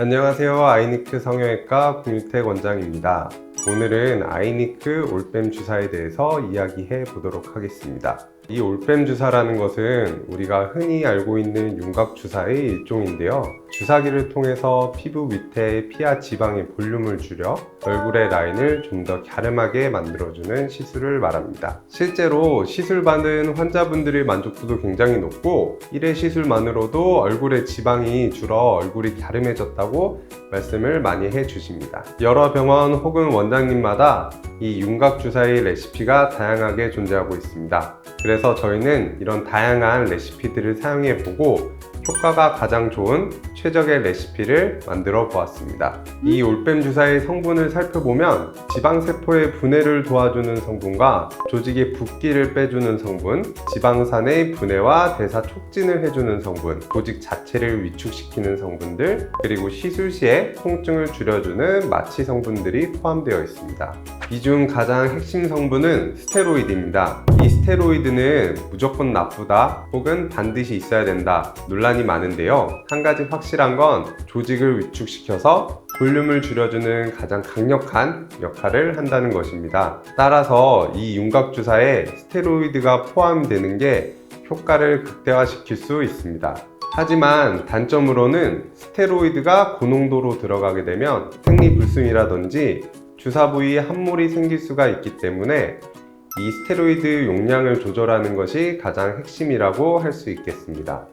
안녕하세요. 아이니크 성형외과 국유택 원장입니다. 오늘은 아이니크 올빼미 주사에 대해서 이야기해 보도록 하겠습니다. 이 올빼미 주사라는 것은 우리가 흔히 알고 있는 윤곽 주사의 일종인데요. 주사기를 통해서 피부 밑에 피하 지방의 볼륨을 줄여 얼굴의 라인을 좀 더 갸름하게 만들어주는 시술을 말합니다. 실제로 시술 받은 환자분들의 만족도도 굉장히 높고 1회 시술만으로도 얼굴의 지방이 줄어 얼굴이 갸름해졌다고 말씀을 많이 해 주십니다. 여러 병원 혹은 원장님마다 이 윤곽 주사의 레시피가 다양하게 존재하고 있습니다. 그래서 저희는 이런 다양한 레시피들을 사용해 보고 효과가 가장 좋은 최적의 레시피를 만들어 보았습니다. 이 올빼미 주사의 성분을 살펴보면 지방세포의 분해를 도와주는 성분과 조직의 붓기를 빼주는 성분, 지방산의 분해와 대사 촉진을 해주는 성분, 조직 자체를 위축시키는 성분들, 그리고 시술 시에 통증을 줄여주는 마취 성분들이 포함되어 있습니다. 이 중 가장 핵심 성분은 스테로이드입니다. 이 스테로이드는 무조건 나쁘다 혹은 반드시 있어야 된다 논란이 많은데요. 한 가지 확실한 건 조직을 위축시켜서 볼륨을 줄여주는 가장 강력한 역할을 한다는 것입니다. 따라서 이 윤곽 주사에 스테로이드가 포함되는 게 효과를 극대화시킬 수 있습니다. 하지만 단점으로는 스테로이드가 고농도로 들어가게 되면 생리불순이라든지 주사 부위에 함몰이 생길 수가 있기 때문에 이 스테로이드 용량을 조절하는 것이 가장 핵심이라고 할 수 있겠습니다.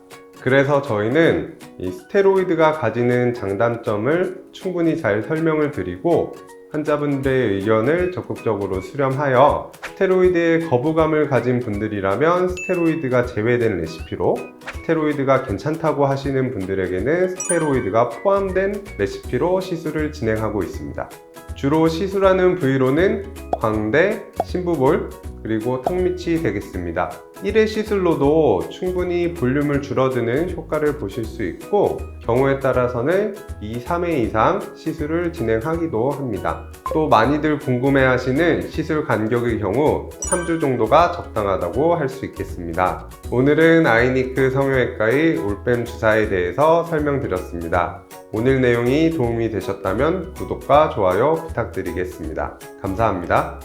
그래서 저희는 이 스테로이드가 가지는 장단점을 충분히 잘 설명을 드리고 환자분들의 의견을 적극적으로 수렴하여 스테로이드에 거부감을 가진 분들이라면 스테로이드가 제외된 레시피로 스테로이드가 괜찮다고 하시는 분들에게는 스테로이드가 포함된 레시피로 시술을 진행하고 있습니다. 주로 시술하는 부위로는 광대, 신부볼, 그리고 턱 밑이 되겠습니다. 1회 시술로도 충분히 볼륨을 줄어드는 효과를 보실 수 있고 경우에 따라서는 2, 3회 이상 시술을 진행하기도 합니다. 또 많이들 궁금해 하시는 시술 간격의 경우 3주 정도가 적당하다고 할 수 있겠습니다. 오늘은 아이니크 성형외과의 올빼미 주사에 대해서 설명드렸습니다. 오늘 내용이 도움이 되셨다면 구독과 좋아요 부탁드리겠습니다. 감사합니다.